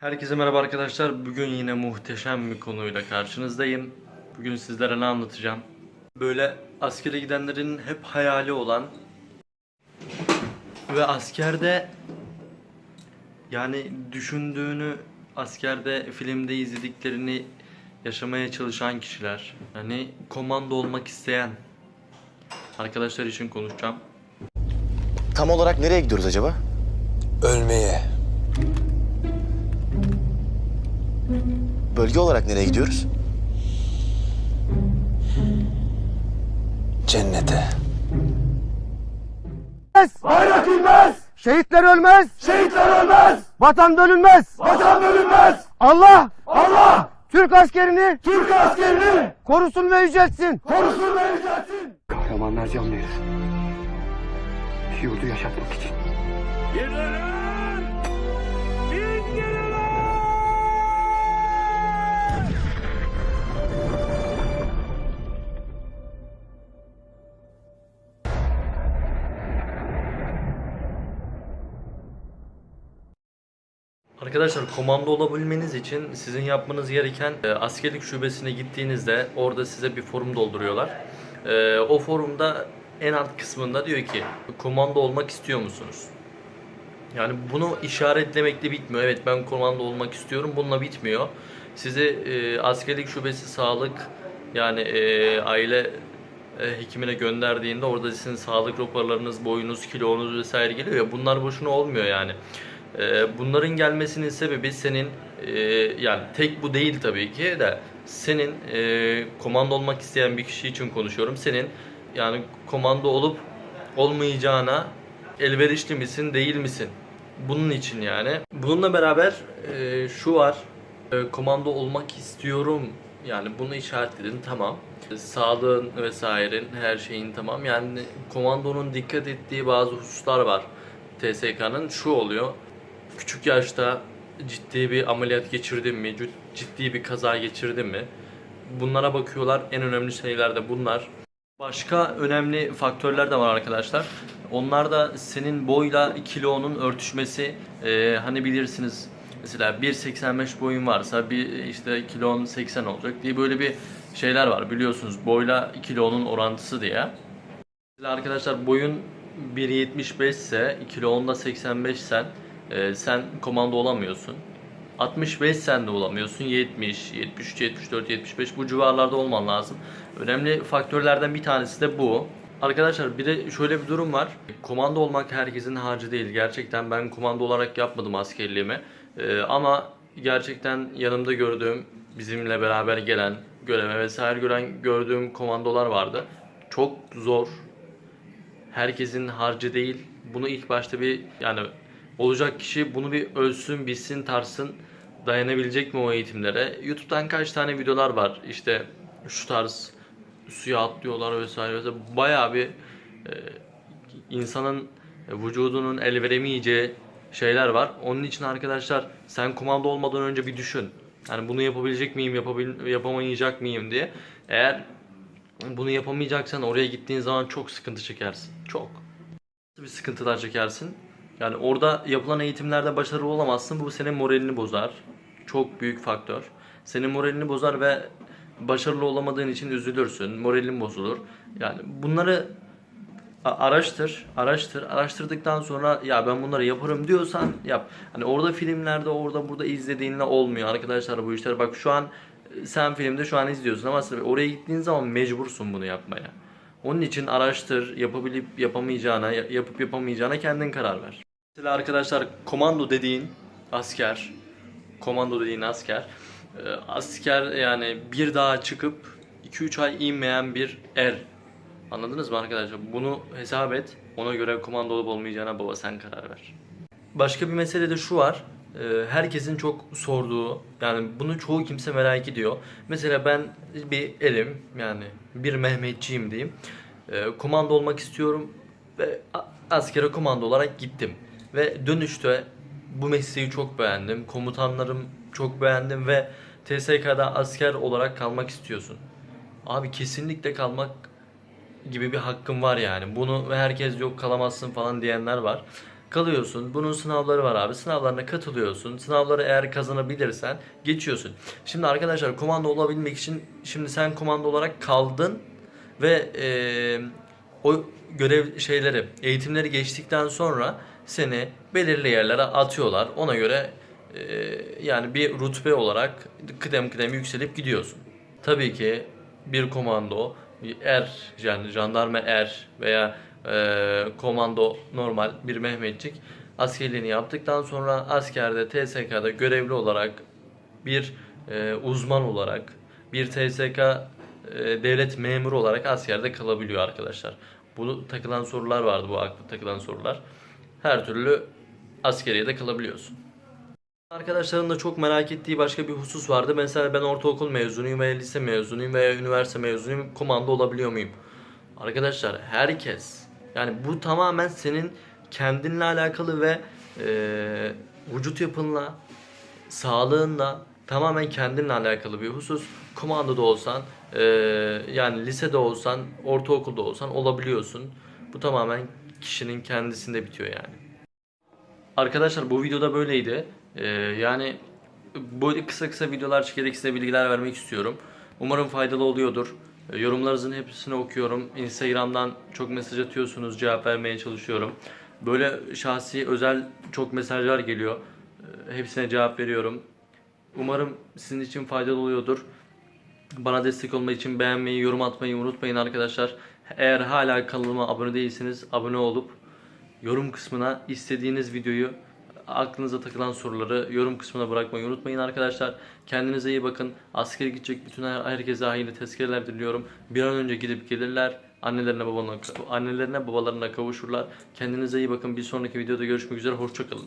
Herkese merhaba arkadaşlar. Bugün yine muhteşem bir konuyla karşınızdayım. Bugün sizlere ne anlatacağım? Böyle askere gidenlerin hep hayali olan ve askerde yani düşündüğünü askerde filmde izlediklerini yaşamaya çalışan kişiler. Yani komando olmak isteyen arkadaşlar için konuşacağım. Tam olarak nereye gidiyoruz acaba? Ölmeye. Bölge olarak nereye gidiyoruz? Cennete. Bayrak inmez. Şehitler ölmez. Şehitler ölmez. Vatan bölünmez. Vatan bölünmez. Allah. Allah. Türk askerini. Türk askerini. Korusun ve yüceltsin. Korusun ve yüceltsin. Kahramanlar can verir. Yurdu yaşatmak için. Arkadaşlar komando olabilmeniz için sizin yapmanız gereken e, askerlik şubesine gittiğinizde orada size bir forum dolduruyorlar. E, o forumda en alt kısmında diyor ki komando olmak istiyor musunuz? Yani bunu işaretlemekle bitmiyor. Evet ben komando olmak istiyorum. Bununla bitmiyor. Sizi e, askerlik şubesi sağlık yani e, aile e, hekimine gönderdiğinde orada sizin sağlık raporlarınız, boyunuz, kilonuz vesaire geliyor ya bunlar boşuna olmuyor yani. E, bunların gelmesinin sebebi senin e, yani tek bu değil tabii ki de senin e, komando olmak isteyen bir kişi için konuşuyorum. Senin yani komando olup olmayacağına elverişli misin değil misin? Bunun için yani. Bununla beraber e, şu var. Komando olmak istiyorum. Yani bunu işaretledin tamam. Sağlığın vesairen her şeyin tamam. Yani komandonun dikkat ettiği bazı hususlar var. TSK'nın şu oluyor. Küçük yaşta ciddi bir ameliyat geçirdin mi? cid- Ciddi bir kaza geçirdin mi? Bunlara bakıyorlar. En önemli şeyler de bunlar. Başka önemli faktörler de var arkadaşlar. Onlar da senin boyla kilonun örtüşmesi. Ee, hani bilirsiniz mesela 1.85 boyun varsa bir işte kilon 80 olacak diye böyle bir şeyler var biliyorsunuz boyla kilonun orantısı diye. Mesela arkadaşlar boyun 1.75 ise kilon da 85 sen e, sen komando olamıyorsun. 65 sen de olamıyorsun. 70, 73, 74, 75 bu civarlarda olman lazım. Önemli faktörlerden bir tanesi de bu. Arkadaşlar bir de şöyle bir durum var. Komando olmak herkesin harcı değil. Gerçekten ben komando olarak yapmadım askerliğimi. Ee, ama gerçekten yanımda gördüğüm, bizimle beraber gelen, göreve vesaire gören gördüğüm komandolar vardı. Çok zor, herkesin harcı değil. Bunu ilk başta bir yani olacak kişi bunu bir ölsün, bilsin, tarsın. Dayanabilecek mi o eğitimlere? YouTube'dan kaç tane videolar var. İşte şu tarz suya atlıyorlar vesaire vesaire. Bayağı bir e, insanın vücudunun el veremeyeceği şeyler var. Onun için arkadaşlar sen komando olmadan önce bir düşün. Yani bunu yapabilecek miyim, yapabil yapamayacak mıyım diye. Eğer bunu yapamayacaksan oraya gittiğin zaman çok sıkıntı çekersin. Çok. Bir sıkıntılar çekersin. Yani orada yapılan eğitimlerde başarılı olamazsın. Bu senin moralini bozar. Çok büyük faktör. Senin moralini bozar ve başarılı olamadığın için üzülürsün. Moralin bozulur. Yani bunları araştır, araştır. Araştırdıktan sonra ya ben bunları yaparım diyorsan yap. Hani orada filmlerde orada burada izlediğinle olmuyor arkadaşlar bu işler. Bak şu an sen filmde şu an izliyorsun ama oraya gittiğin zaman mecbursun bunu yapmaya. Onun için araştır, yapabilip yapamayacağına, ya- yapıp yapamayacağına kendin karar ver. Mesela arkadaşlar komando dediğin asker, komando dediğin asker, e, asker yani bir daha çıkıp 2-3 ay inmeyen bir er. Anladınız mı arkadaşlar? Bunu hesap et. Ona göre komando olup olmayacağına baba sen karar ver. Başka bir mesele de şu var. Ee, Herkesin çok sorduğu, yani bunu çoğu kimse merak ediyor. Mesela ben bir erim, yani bir Mehmetçiyim diyeyim. Ee, Komando olmak istiyorum ve askere komando olarak gittim. Ve dönüşte bu mesleği çok beğendim. Komutanlarım çok beğendim ve TSK'da asker olarak kalmak istiyorsun. Abi kesinlikle kalmak gibi bir hakkım var yani. Bunu ve herkes yok kalamazsın falan diyenler var. kalıyorsun. Bunun sınavları var abi. Sınavlarına katılıyorsun. Sınavları eğer kazanabilirsen geçiyorsun. Şimdi arkadaşlar komando olabilmek için şimdi sen komando olarak kaldın ve eee, o görev şeyleri, eğitimleri geçtikten sonra seni belirli yerlere atıyorlar. Ona göre eee, yani bir rütbe olarak kıdem kıdem yükselip gidiyorsun. Tabii ki bir komando, er yani jandarma er veya eee, komando normal bir Mehmetçik askerliğini yaptıktan sonra askerde TSK'da görevli olarak bir e, uzman olarak bir TSK e, devlet memuru olarak askerde kalabiliyor arkadaşlar. Bu takılan sorular vardı bu aklı takılan sorular. Her türlü askeriyede kalabiliyorsun. Arkadaşların da çok merak ettiği başka bir husus vardı. Mesela ben ortaokul mezunuyum veya lise mezunuyum veya üniversite mezunuyum. Komando olabiliyor muyum? Arkadaşlar herkes yani bu tamamen senin kendinle alakalı ve e, vücut yapınla, sağlığınla tamamen kendinle alakalı bir husus. Komandoda olsan, e, yani lisede olsan, ortaokulda olsan olabiliyorsun. Bu tamamen kişinin kendisinde bitiyor yani. Arkadaşlar bu videoda böyleydi. Ee, yani böyle kısa kısa videolar çekerek size bilgiler vermek istiyorum. Umarım faydalı oluyordur. Ee, yorumlarınızın hepsini okuyorum. Instagram'dan çok mesaj atıyorsunuz, cevap vermeye çalışıyorum. Böyle şahsi, özel çok mesajlar geliyor. Ee, hepsine cevap veriyorum. Umarım sizin için faydalı oluyordur. Bana destek olmak için beğenmeyi, yorum atmayı unutmayın arkadaşlar. Eğer hala kanalıma abone değilseniz abone olup yorum kısmına istediğiniz videoyu aklınıza takılan soruları yorum kısmına bırakmayı unutmayın arkadaşlar. Kendinize iyi bakın. Askere gidecek bütün her- herkese hayırlı tezkereler diliyorum. Bir an önce gidip gelirler. Annelerine babalarına, annelerine babalarına kavuşurlar. Kendinize iyi bakın. Bir sonraki videoda görüşmek üzere. Hoşçakalın.